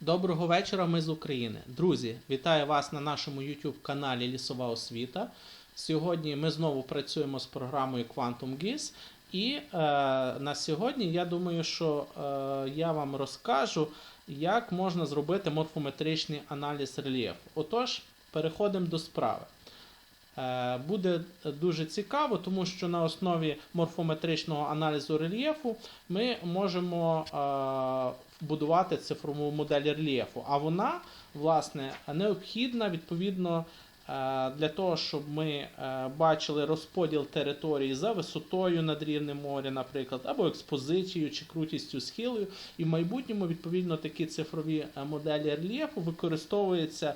Доброго вечора, ми з України. Друзі, вітаю вас на нашому YouTube каналі Лісова освіта. Сьогодні ми знову працюємо з програмою Quantum GIS. І е, на сьогодні я думаю, що е, я вам розкажу, як можна зробити морфометричний аналіз рельєфу. Отож, переходимо до справи. Е, Буде дуже цікаво, тому що на основі морфометричного аналізу рельєфу ми можемо е, будувати цифрову модель рельєфу. А вона, власне, необхідна відповідно е, для того, щоб ми бачили розподіл території за висотою над рівнем моря, наприклад, або експозицією чи крутістю схилою. І в майбутньому, відповідно, такі цифрові моделі рельєфу використовуються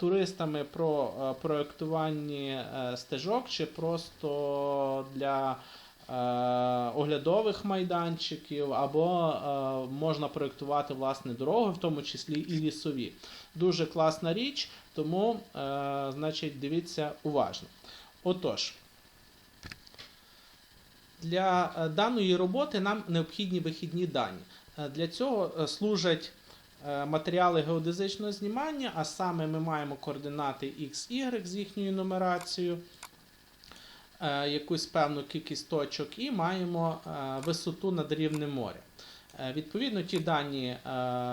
туристами про е, проєктуванні е, стежок чи просто для е, оглядових майданчиків, або е, можна проєктувати власне дороги, в тому числі і лісові. Дуже класна річ, тому е, значить, дивіться уважно. Отож. Для е, даної роботи нам необхідні вихідні дані. Е, Для цього е, служать е, матеріали геодезичного знімання, а саме ми маємо координати X, Y з їхньою нумерацією, е, якусь певну кількість точок, і маємо е, висоту над рівнем моря. Е, Відповідно, ті дані е,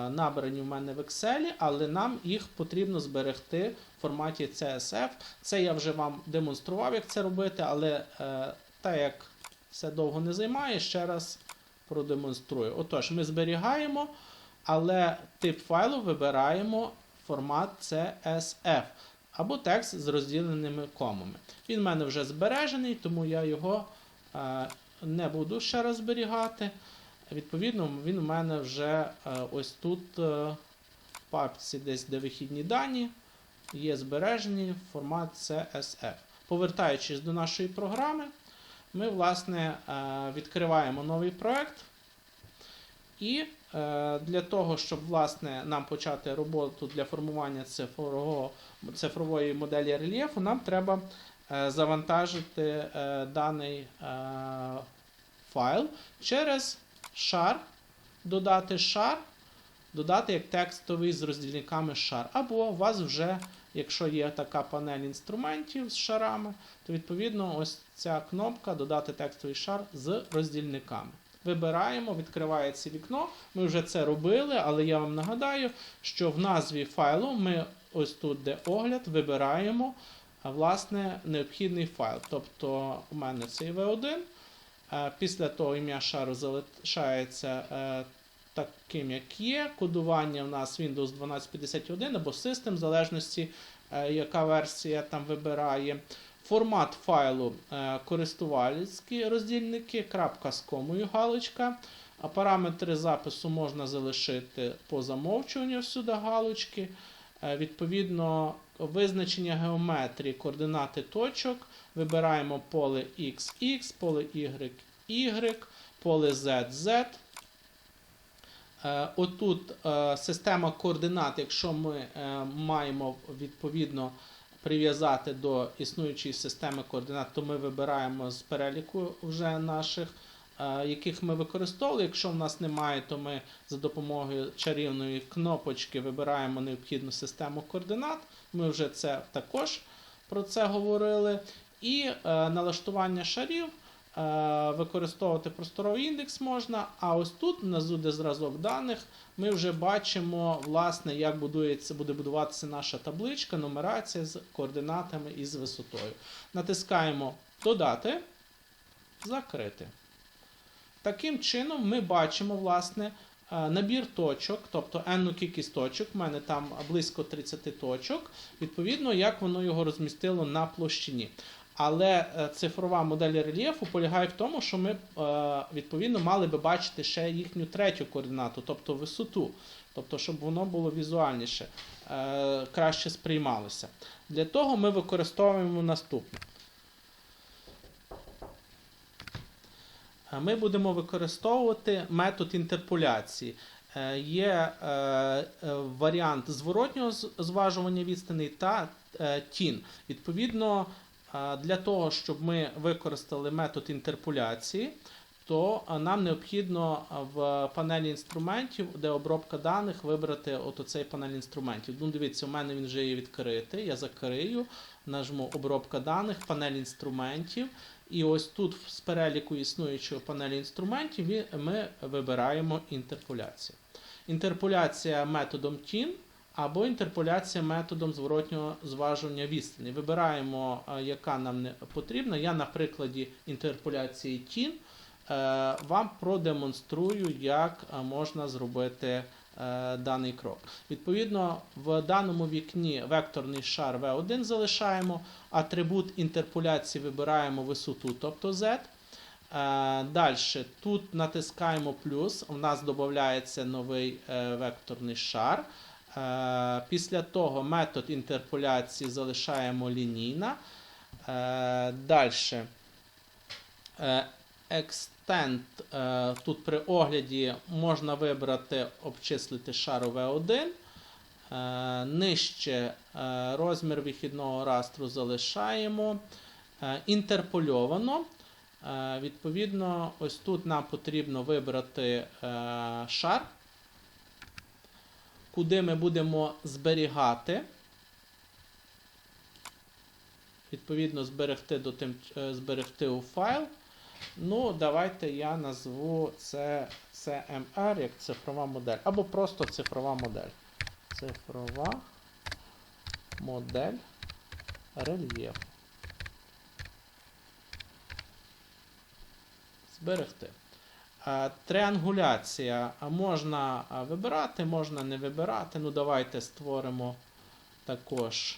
набрані в мене в Excel, але нам їх потрібно зберегти в форматі CSF. Це я вже вам демонстрував, як це робити, але е, так як це довго не займає, ще раз продемонструю. Отож, ми зберігаємо, але тип файлу вибираємо формат CSF або текст з розділеними комами. Він в мене вже збережений, тому я його е, не буду ще раз зберігати. Відповідно, він у мене вже е, ось тут е, в папці, десь де вихідні дані, є збережені формат CSF. Повертаючись до нашої програми, ми власне відкриваємо новий проект. І для того, щоб власне, нам почати роботу для формування цифрового, цифрової моделі рельєфу, нам треба е, завантажити е, даний е, файл через шар, додати шар, додати як текстовий з роздільниками шар. Або у вас вже, якщо є така панель інструментів з шарами, то відповідно ось ця кнопка додати текстовий шар з роздільниками. Вибираємо, відкривається вікно. Ми вже це робили, але я вам нагадаю, що в назві файлу ми ось тут, де огляд, вибираємо власне необхідний файл. Тобто у мене цей V1. Е, Після того ім'я шару залишається е, таким, як є. Кодування у нас Windows 1251 або System, в залежності, е, яка версія там вибирає. Формат файлу е, користувальські роздільники, крапка з комою галочка. А параметри запису можна залишити по замовчуванню всюди галочки. Е, Відповідно, визначення геометрії, координати точок. Вибираємо поле XX, поле Y, Y, поле Z, Z. Е, Отут система координат, якщо ми маємо відповідно прив'язати до існуючої системи координат, то ми вибираємо з переліку вже наших, е, яких ми використовували. Якщо в нас немає, то ми за допомогою чарівної кнопочки вибираємо необхідну систему координат. Ми вже це також про це говорили. І е, налаштування шарів. Е, Використовувати просторовий індекс можна, а ось тут, внизу, де зразок даних, ми вже бачимо, власне, як будується, буде будуватися наша табличка, нумерація з координатами і з висотою. Натискаємо Додати, закрити. Таким чином, ми бачимо, власне, е, набір точок, тобто n кількість точок, в мене там близько 30 точок, відповідно, як воно його розмістило на площині. Але е, цифрова модель рельєфу полягає в тому, що ми е, відповідно мали би бачити ще їхню третю координату, тобто висоту, тобто, щоб воно було візуальніше, е, краще сприймалося. Для того ми використовуємо наступне. Ми будемо використовувати метод інтерполяції. Є варіант зворотнього зважування відстаней та тін. Відповідно, для того, щоб ми використали метод інтерполяції, то нам необхідно в панелі інструментів, де обробка даних, вибрати от оцей панель інструментів. Ну, дивіться, у мене він вже є відкритий. Я закрию, нажму обробка даних, панель інструментів. І ось тут з переліку існуючого панелі інструментів ми вибираємо інтерполяцію. Інтерполяція методом TIN або інтерполяція методом зворотнього зважування відстані. Вибираємо, е, яка нам не потрібна. Я на прикладі інтерполяції TIN е, вам продемонструю, як е, можна зробити даний крок. Відповідно, в даному вікні векторний шар V1 залишаємо, атрибут інтерполяції вибираємо висоту, тобто Z. Далі тут натискаємо плюс, у нас додається новий векторний шар. Е, Після того метод інтерполяції залишаємо лінійна. Далі Extend. е, Тут при огляді можна вибрати обчислити шар V1. Е, Нижче е, розмір вихідного растру залишаємо. Е, Інтерпольовано. Е, Відповідно, ось тут нам потрібно вибрати е, шар, куди ми будемо зберігати. Відповідно, зберегти, до тим, е, зберегти у файл. Ну, давайте я назву це CMR як цифрова модель. Або просто цифрова модель. Цифрова модель рельєфу. Зберегти. Е, Триангуляція можна вибирати, можна не вибирати. Ну, давайте створимо також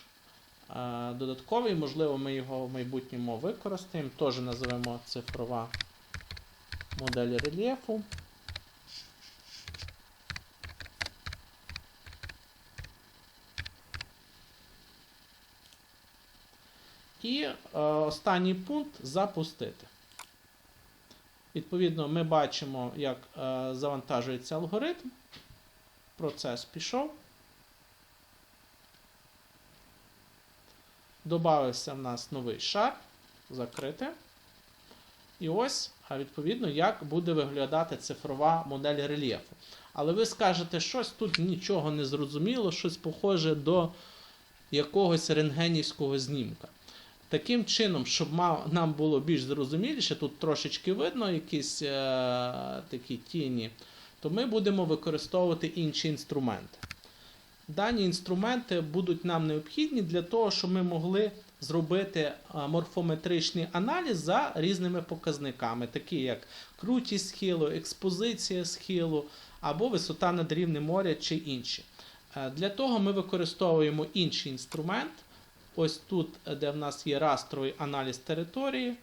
е, додатковий. Можливо, ми його в майбутньому використаємо. Теж називемо цифрова модель рельєфу. І е, останній пункт запустити. Відповідно, ми бачимо, як е, завантажується алгоритм. Процес пішов. Добавився в нас новий шар. Закрити. І ось, а відповідно, як буде виглядати цифрова модель рельєфу. Але ви скажете, щось тут нічого не зрозуміло, щось похоже до якогось рентгенівського знімка. Таким чином, щоб нам було більш зрозуміліше, тут трошечки видно якісь е, такі тіні, то ми будемо використовувати інші інструменти. Дані інструменти будуть нам необхідні для того, щоб ми могли зробити е, морфометричний аналіз за різними показниками, такі як крутість схилу, експозиція схилу або висота над рівнем моря чи інші. Е, Для того ми використовуємо інший інструмент. Ось тут, е, де в нас є растровий аналіз території,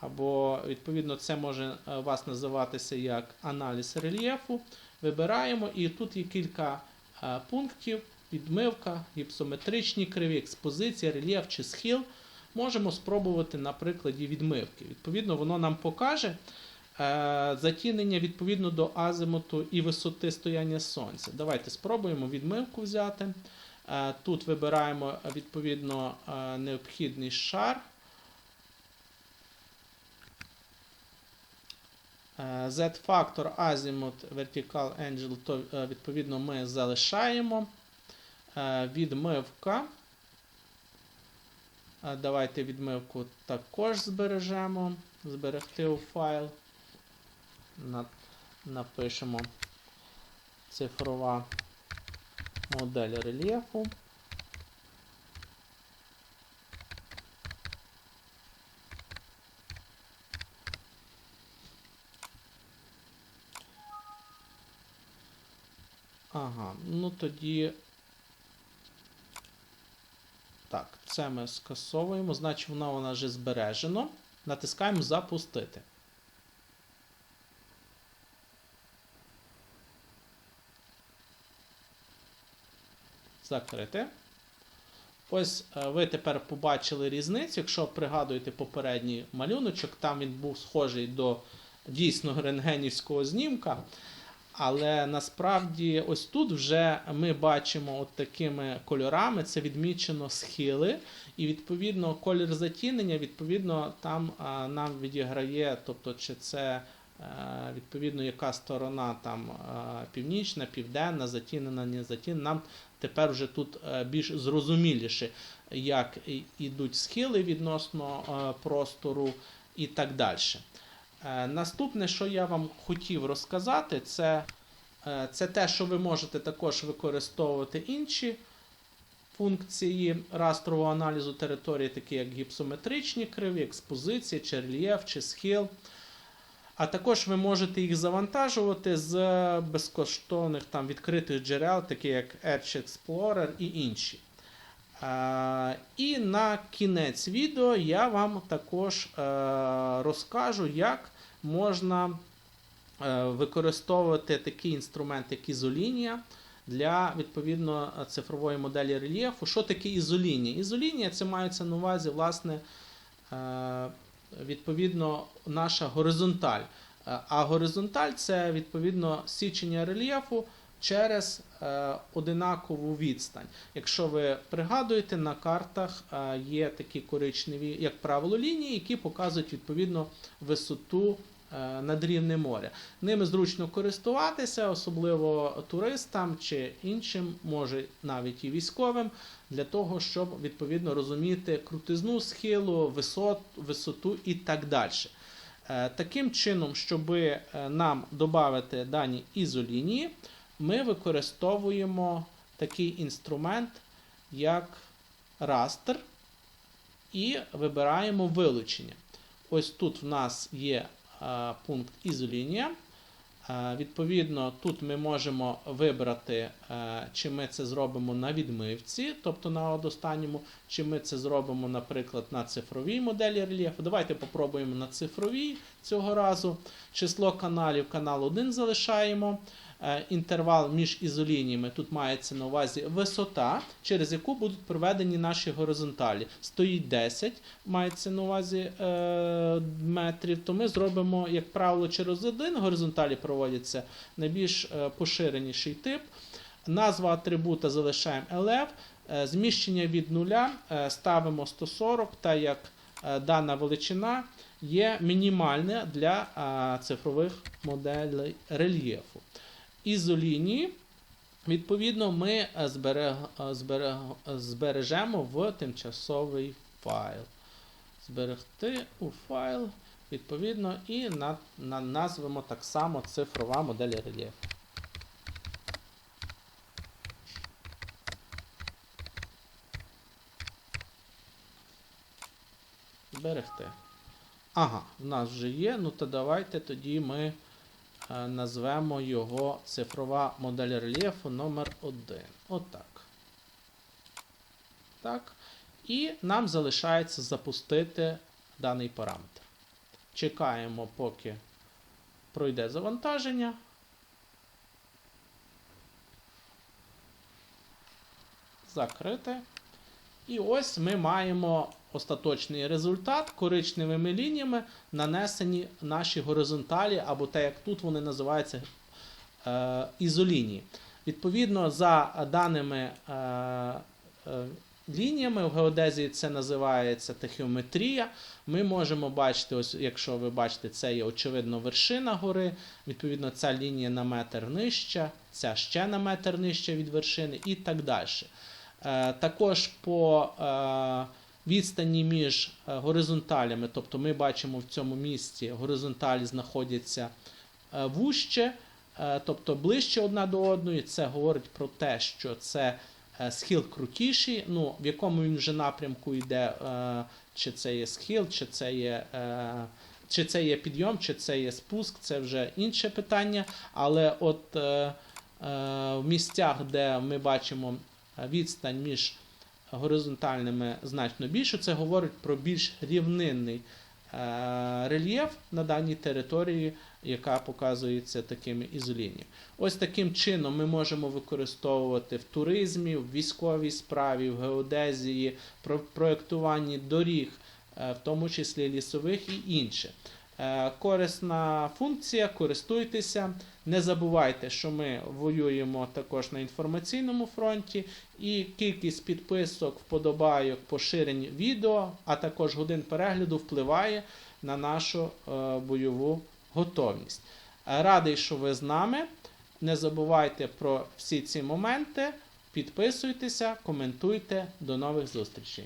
або, відповідно, це може е, у вас називатися як аналіз рельєфу. Вибираємо, і тут є кілька е, пунктів: відмивка, гіпсометричні криві, експозиція, рельєф чи схил. Можемо спробувати на прикладі відмивки. Відповідно, воно нам покаже е, затінення відповідно до азимуту і висоти стояння сонця. Давайте спробуємо відмивку взяти. Е, Тут вибираємо відповідно е, необхідний шар. Е, Z-фактор Azimuth Vertical Angle, то відповідно ми залишаємо. Відмивка. Давайте відмивку також збережемо. Зберегти у файл. Напишемо цифрова модель рельєфу. Ага, ну тоді. Так, це ми скасовуємо, значить воно нас вже збережено. Натискаємо запустити. Закрити. Ось е, ви тепер побачили різницю. Якщо пригадуєте попередній малюночок, там він був схожий до дійсного рентгенівського знімка. Але насправді ось тут вже ми бачимо от такими кольорами, це відмічено схили, і відповідно колір затінення, відповідно, там а, нам відіграє, тобто чи це е, відповідно, яка сторона там е, північна, південна, затінена, не затінена. Нам тепер вже тут е, більш зрозуміліше, як ідуть схили відносно е, простору і так далі. Е, Наступне, що я вам хотів розказати, це, це те, що ви можете також використовувати інші функції растрового аналізу території, такі як гіпсометричні криві, експозиція, чи рельєф, чи схил. А також ви можете їх завантажувати з безкоштовних там відкритих джерел, такі як Edge Explorer і інші. Е, і на кінець відео я вам також е, розкажу, як можна е, використовувати такий інструмент, як ізолінія для відповідно цифрової моделі рельєфу. Що таке ізолінія? Ізолінія це мається на увазі, власне, е, відповідно, наша горизонталь. Е, А горизонталь це відповідно січення рельєфу через е, одинакову відстань. Якщо ви пригадуєте, на картах е, є такі коричневі, як правило, лінії, які показують відповідно висоту над рівнем моря. Ними зручно користуватися, особливо туристам чи іншим, може навіть і військовим, для того, щоб відповідно розуміти крутизну схилу, висот, висоту і так далі. Е, Таким чином, щоб нам додати дані ізолінії, ми використовуємо такий інструмент, як растер, і вибираємо вилучення. Ось тут в нас є е, пункт ізолінія. Е, Відповідно, тут ми можемо вибрати, е, чи ми це зробимо на відмивці, тобто на останньому, чи ми це зробимо, наприклад, на цифровій моделі рельєфу. Давайте попробуємо на цифровій цього разу. Число каналів, канал 1 залишаємо. Е, Інтервал між ізолініями тут мається на увазі висота, через яку будуть проведені наші горизонталі. Стоїть 10, мається на увазі е, метрів, то ми зробимо, як правило, через один горизонталі проводяться найбільш е, поширеніший тип. Назва атрибута залишаємо LF, зміщення від нуля ставимо 140, та як дана величина є мінімальна для цифрових моделей рельєфу. Ізолінії, відповідно, ми е, зберег, е, зберег, е, збережемо в тимчасовий файл. Зберегти у файл, відповідно, і на, на, назвемо так само цифрова модель рельєфу. Зберегти. Ага, в нас вже є. Ну то давайте тоді ми назвемо його цифрова модель рельєфу номер 1 Отак. Так. І нам залишається запустити даний параметр. Чекаємо, поки пройде завантаження. Закрити. І ось ми маємо остаточний результат коричневими лініями нанесені наші горизонталі, або те, як тут вони називаються е, ізолінії. Відповідно, за даними е, е, лініями в геодезії це називається тахіометрія. Ми можемо бачити, ось якщо ви бачите, це є очевидно вершина гори. Відповідно, ця лінія на метр нижча, ця ще на метр нижча від вершини і так далі. Е, також по е, відстані між е, горизонталями, тобто ми бачимо в цьому місці горизонталі знаходяться е, вужче, е, тобто ближче одна до одної. Це говорить про те, що це схил крутіший, ну, в якому він вже напрямку йде, чи це є схил, чи це є. Чи це є підйом, чи це є спуск, це вже інше питання. Але от е, е, в місцях, де ми бачимо відстань між горизонтальними значно більше, це говорить про більш рівнинний е, рельєф на даній території, яка показується такими ізолініями. Ось таким чином ми можемо використовувати в туризмі, в військовій справі, в геодезії, про проєктуванні доріг, е, в тому числі лісових і інше. Е, Корисна функція, користуйтеся. Не забувайте, що ми воюємо також на інформаційному фронті, і кількість підписок, вподобайок, поширень відео, а також годин перегляду впливає на нашу е, бойову готовність. Радий, що ви з нами. Не забувайте про всі ці моменти. Підписуйтеся, коментуйте. До нових зустрічей.